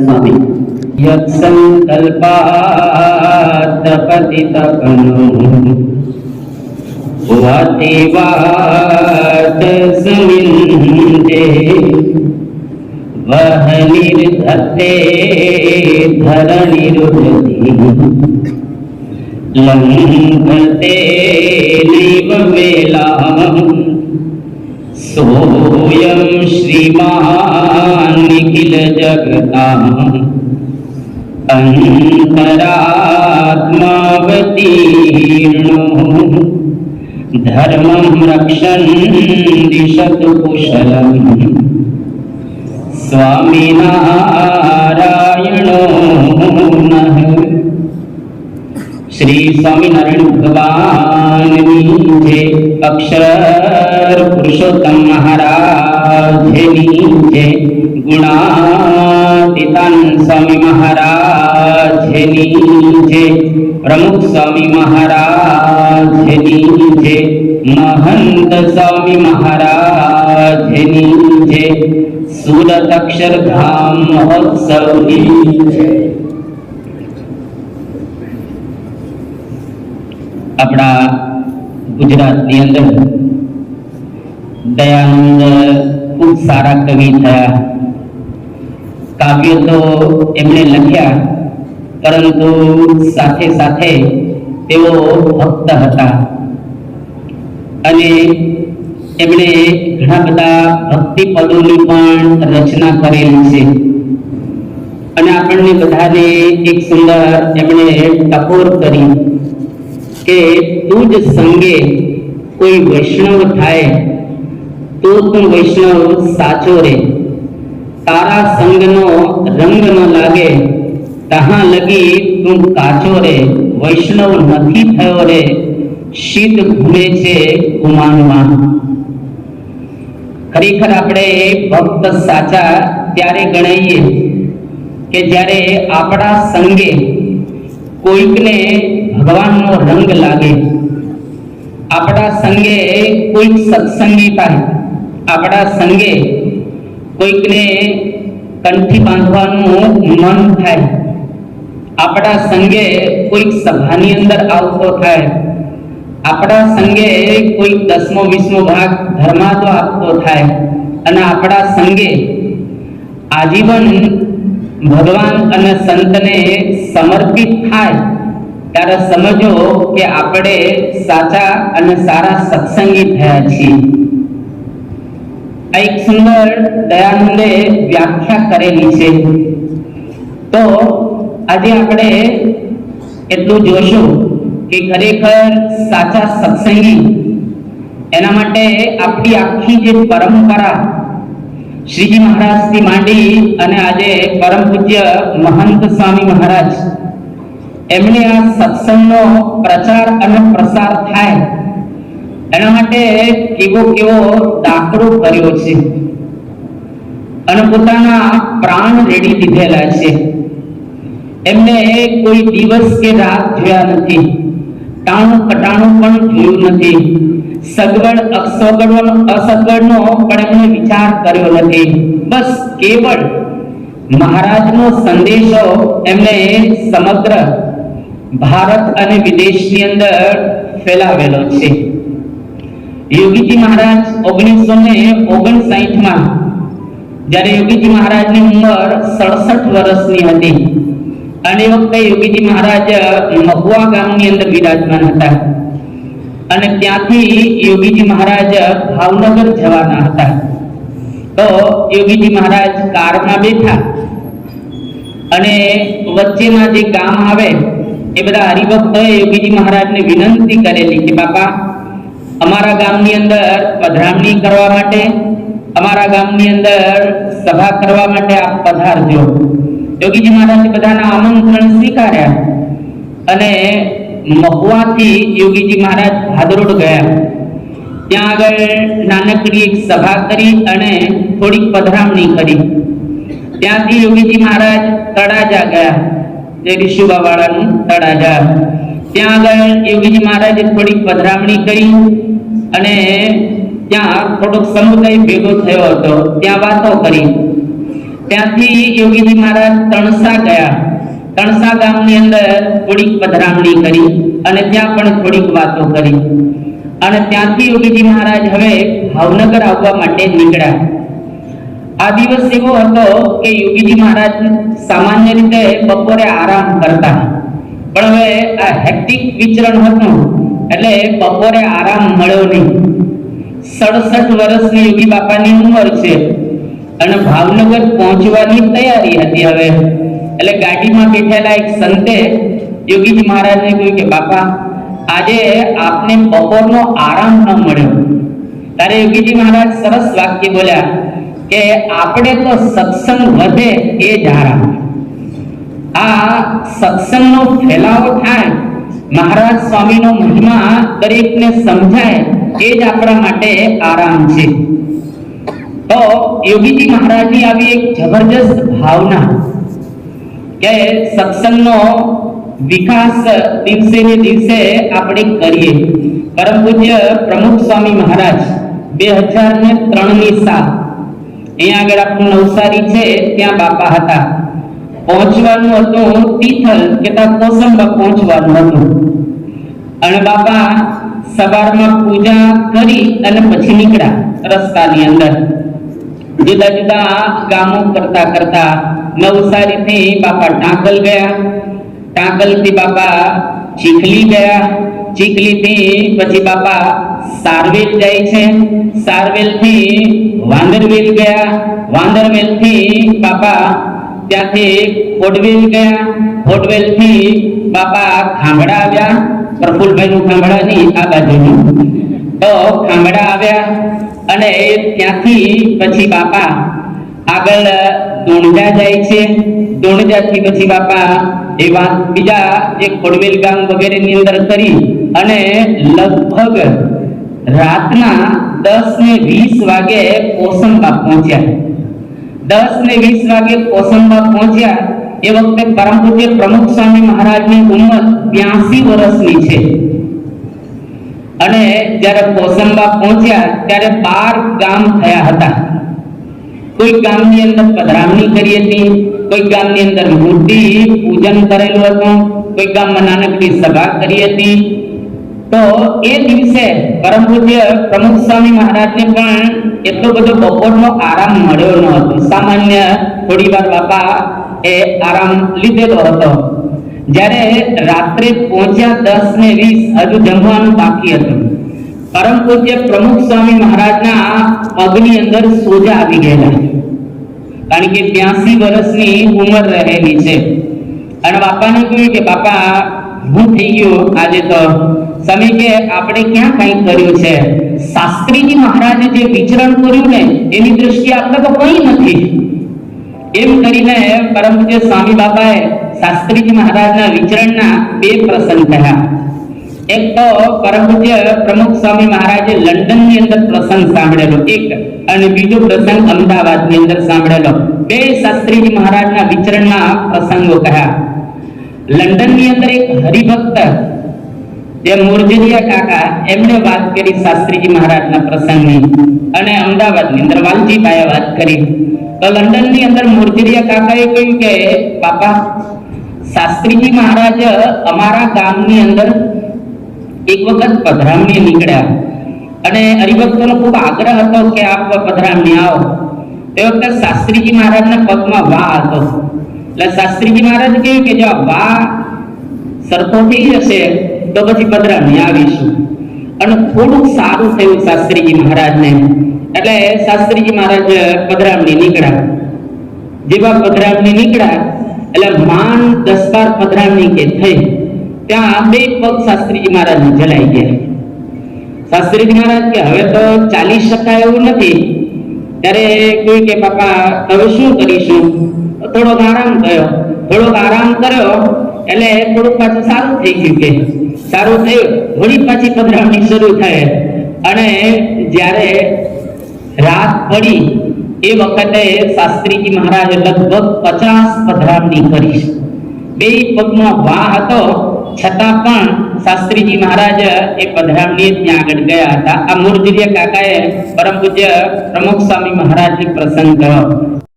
સ્વામી યત્સંકલ્પાતપતિતપનું વાતે વાત સમિંદે વહ નિર્ધતે ધરણિરુધતિ લંઘતે નૈવ વેલામ सोऽयं श्रीमान् निखिल जगताम् अन्तरात्मावतीर्णो धर्मं रक्षन् दिशतु कुशलम् स्वामिनारायणो नः શ્રી સ્વામિનારાયણ ભગવાનની જય અક્ષર પુરુષોત્તમ મહારાજની જય ગુણાતીતાન સ્વામી મહારાજની જય પ્રમુખ સ્વામી મહારાજની જય મહંત સ્વામી મહારાજની જય સુરત અક્ષરધામ મહોત્સવની જય આપણા ગુજરાતની અંદર દયાનંદ ખૂબ સારા કવિ થયા. કાવ્યો તો એમણે લખ્યા, પરંતુ સાથે સાથે તેઓ ભક્ત હતા. અને એમણે ઘણા બધા ભક્તિ પદોની પણ રચના કરેલી છે. અને આપણને બધાને એક સુંદર એમણે ટકોર કરી. કે તું જ સંગે કોઈ વૈષ્ણવ થાય, તો તું વૈષ્ણવ સાચો રે. તારા સંગનો રંગ ન લાગે, તહા લગી તું કાચો રે. વૈષ્ણવ નથી થયો રે, શીત ભૂલે છે કુમાનમાં. ખરેખર આપણે ભક્ત સાચા ત્યારે ગણાઈએ કે જ્યારે આપણા સંગે કોઈકને ભગવાનનો રંગ લાગે. આપણા સંગે કોઈક સત્સંગી થાય. આપણા સંગે કોઈકને કંઠી બાંધવાનું મન થાય. આપણા સંગે કોઈક સભાની અંદર આવતો થાય. આપણા સંગે કોઈક દસમો, વીસમો ભાગ ધર્માતો આપતો થાય. અને આપણા સંગે આજીવન ભગવાન અને સંતને સમર્પિત થાય. ત્યારે સમજો કે આપણે સાચા અને સારા સત્સંગી થયા છીએ. એક સુંદર દયાનંદે વ્યાખ્યા કરેલી છે. તો આજે આપણે એટલું જોશું કે ખરેખર સાચા સત્સંગી એના માટે આપણી આખી જે પરંપરા શ્રીજી મહારાજથી માંડી અને આજે પરમ પૂજ્ય મહંત સ્વામી મહારાજ એમણે આ સત્સંગનો પ્રચાર અને પ્રસાર થાય, એના માટે કેવો કેવો દાખલો કર્યો છે અને પોતાના પ્રાણ રેડી દીધેલા છે. એમને કોઈ દિવસ કે રાત જોયા નથી, ટાણું કટાણું પણ જોયું નથી, સગવડ અસગવડ અસગવડનો પણ એમણે વિચાર કર્યો નથી. બસ કેવળ મહારાજનો સંદેશો એમને સમગ્ર ભારત અને વિદેશની અંદર ફેલાવેલો છે. યોગીજી મહારાજ ઓગણીસો ને ઓગણસાઠમાં જ્યારે યોગીજી મહારાજની ઉંમર સડસઠ વર્ષની હતી. અને વખતે યોગીજી મહારાજ મહુવા ગામની અંદર વિરાજમાન હતા. અને ત્યાંથી યોગીજી મહારાજ ભાવનગર જવાના હતા. તો યોગીજી મહારાજ કારમાં બેઠા અને વચ્ચેના જે ગામ આવે એ બધા હરિભક્તોએ યોગીજી મહારાજને વિનંતી કરેલી કે બાપા, અમારા ગામની અંદર પધરામણી કરવા માટે, અમારા ગામની અંદર સભા કરવા માટે આપ પધારજો. યોગીજી મહારાજે બધાના આમંત્રણ સ્વીકાર્યા અને મહુવાથી યોગીજી મહારાજ ભાદરોડ ગયા. ત્યાં આગળ નાનકડી એક સભા કરી અને થોડીક પધરામણી કરી. ત્યાંથી યોગીજી મહારાજ તળાજા ગયા. જે ઋષુબા વાળાનું તળાજા ત્યાં આગળ યોગીજી મહારાજે થોડી પધરામણી કરી અને ત્યાં થોડોક સમુદાય ભેગો થયો હતો. ત્યાં વાતો કરી. ત્યાંથી યોગીજી મહારાજ તણસા ગયા. તણસા ગામની અંદર થોડીક પધરામણી કરી અને ત્યાં પણ થોડીક વાતો કરી. અને ત્યાંથી યોગીજી મહારાજ હવે ભાવનગર આવવા માટે નીકળ્યા. આ દિવસ એવો હતો કે યોગીજી મહારાજ સામાન્ય રીતે બપોરે આરામ કરતા. પણ હવે આ હેક્ટિક વિચરણ હતું, એટલે બપોરે આરામ મળ્યો નહીં. સડસઠ વર્ષની યોગી બાપાની ઉંમર છે અને ભાવનગર પહોંચવાની તૈયારી હતી હવે. એટલે ગાડીમાં બેઠેલા એક સંતે યોગીજી મહારાજને કહ્યું કે, બાપા, આજે આપને બપોરનો આરામ ન મળ્યો. ત્યારે યોગીજી મહારાજ સરસ વાક્ય બોલ્યા કે આપણે તો સત્સંગ વધે એ જ આરામ. આ સત્સંગનો ફેલાવો થાય, મહારાજ સ્વામીનો મહિમા દરેકને સમજાય, એ જ આપણા માટે આરામ છે. તો યોગીજી મહારાજની આવી એક જબરજસ્ત ભાવના કે સત્સંગનો વિકાસ દિવસે ને દિવસે આપણે કરીએ. પરમ પૂજ્ય પ્રમુખ સ્વામી મહારાજ, બે હજાર ને ત્રણની સાલ અહીંયા આગળ આપણું નવસારી છે, ત્યાં બાપા હતા. પહોંચવાનું હતું તિથલ, કે ત્યાં કોસંબા પહોંચવાનું હતું. અને બાપા સવારમાં પૂજા કરી અને પછી નીકળ્યા રસ્તાની અંદર. જુદા જુદા કામો કરતા કરતા નવસારીથી બાપા ટાંકલ ગયા. ટાંકલથી બાપા ચીખલી ગયા. ચીખલીથી પછી બાપા સારવેલ જાય છે. સારવેલથી વાંદરવેલ ગયા. વાંદરવેલથી બાપા ત્યાંથી કોટવેલ ગયા. ખોડવેલથી બાપા ખાંભડા આવ્યા. પ્રફુલભાઈનું ખાંભડા નહીં, આ બાજુનું. તો ખાંભડા આવ્યા અને ત્યાંથી પછી બાપા આગળ દોણજા જાય છે. દોણજાથી પછી બાપા એ વાત બીજા એક ખોડવેલ ગામ વગેરેની અંદર કરી અને લગભગ રાતના દસ ને વીસ વાગે કોસંબા પહોંચ્યા. દસ ને વીસ વાગે કોસંબા પહોંચ્યા. એ વખતે પરમ પૂજ્ય પ્રમુખ સ્વામી મહારાજની ઉંમર બ્યાસી વર્ષની છે. અને જ્યારે કોસંબા પહોંચ્યા ત્યારે બાર ગામ થયા હતા. કોઈ ગામની અંદર પધરામણી કરી હતી, કોઈ ગામની અંદર મૂર્તિ પૂજન કરેલું હતું, કોઈ ગામમાં નાનકડી સભા કરી હતી તો એ દિવસે પરમ પૂજ્ય પ્રમુખ સ્વામી મહારાજને પણ એટલો બધો બપોરનો આરામ મળ્યો ન હતો. સામાન્ય થોડી વાર બાપા એ આરામ લીધેલો હતો. જ્યારે રાત્રે પહોંચ્યા દસ ને વીસ હજુ જમવાનું બાકી હતું. પરમ પૂજ્ય પ્રમુખ સ્વામી મહારાજના પગની અંદર સોજા આવી ગયેલા. કારણ કે ત્યાસી વર્ષની ઉંમર રહેલી છે. અને બાપાને કહ્યું કે, બાપા હું થઈ ગયો આજે તો. સમય કે આપણે ક્યાં કઈ કર્યું છે? શાસ્ત્રીજી મહારાજે જે વિચરણ કર્યું ને, એની દ્રષ્ટિએ આપણે તો કંઈ નથી. એમ કરીને પરમ પૂજ્ય સ્વામી બાપાએ શાસ્ત્રીજી મહારાજના વિચરણના બે પ્રસંગ થયા એક તો પરમ પૂજ્ય પ્રમુખ સ્વામી મહારાજે લંડનની અંદર પ્રસંગ સાંભળેલો. એક અને બીજો પ્રસંગ અમદાવાદની અંદર સાંભળેલો. બે શાસ્ત્રીજી મહારાજના વિચરણના પ્રસંગો કહ્યા. લંડનની અંદર એક હરિભક્ત જે મુરજરિયા કાકા, એમને વાત કરી શાસ્ત્રીજી મહારાજના પ્રસંગની અને અમદાવાદની અંદર વાત કરી. તો લંડનની અંદર મુરજરિયા કાકાએ કહ્યું કે, બાપા, શાસ્ત્રીજી મહારાજ અમારા ગામની અંદર એક વખત પધરામણી નીકળ્યા. અને હરિભક્તોનો ખૂબ આગ્રહ હતો કે આપ પધરામણી આવો. તે વખતે શાસ્ત્રીજી મહારાજના પગમાં વા હતો. એટલે શાસ્ત્રીજી મહારાજ કહ્યું કે જો આ વા સરખો થઈ જશે તો પછી પધરામણી આવીશું. અને થોડુંક સારું થયું શાસ્ત્રીજી મહારાજને. એટલે શાસ્ત્રીજી મહારાજ પધરામણી નીકળ્યા. જેવા પધરામણી નીકળ્યા, એટલે માન દસ બાર પધરામણી કે થઈ, ત્યાં બે પગ શાસ્ત્રીજી મહારાજ જલાઈ ગયા. શાસ્ત્રીજી મહારાજ કે, હવે તો ચાલી શકાય એવું નથી. ત્યારે કોઈ કે, બાપા, હવે શું કરીશું? થોડોક આરામ કર્યો થોડોક આરામ કર્યો, એટલે થોડુંક પાછું સારું થઈ ગયું કે. સારું થયું. વળી પાછી પધરામણી શરૂ થાય. અને જ્યારે રાત પડી, એ વખતે શાસ્ત્રીજી મહારાજે લગભગ પચાસ પધરામણી કરી. બે પગમાં વા હતો, છતાં પણ શાસ્ત્રીજી મહારાજ એ પધરાવણી ત્યાં આગળ ગયા હતા. આ મૂળજીરિયા કાકાએ પરમ પૂજ્ય પ્રમુખ સ્વામી મહારાજની પ્રસંગ કર્યો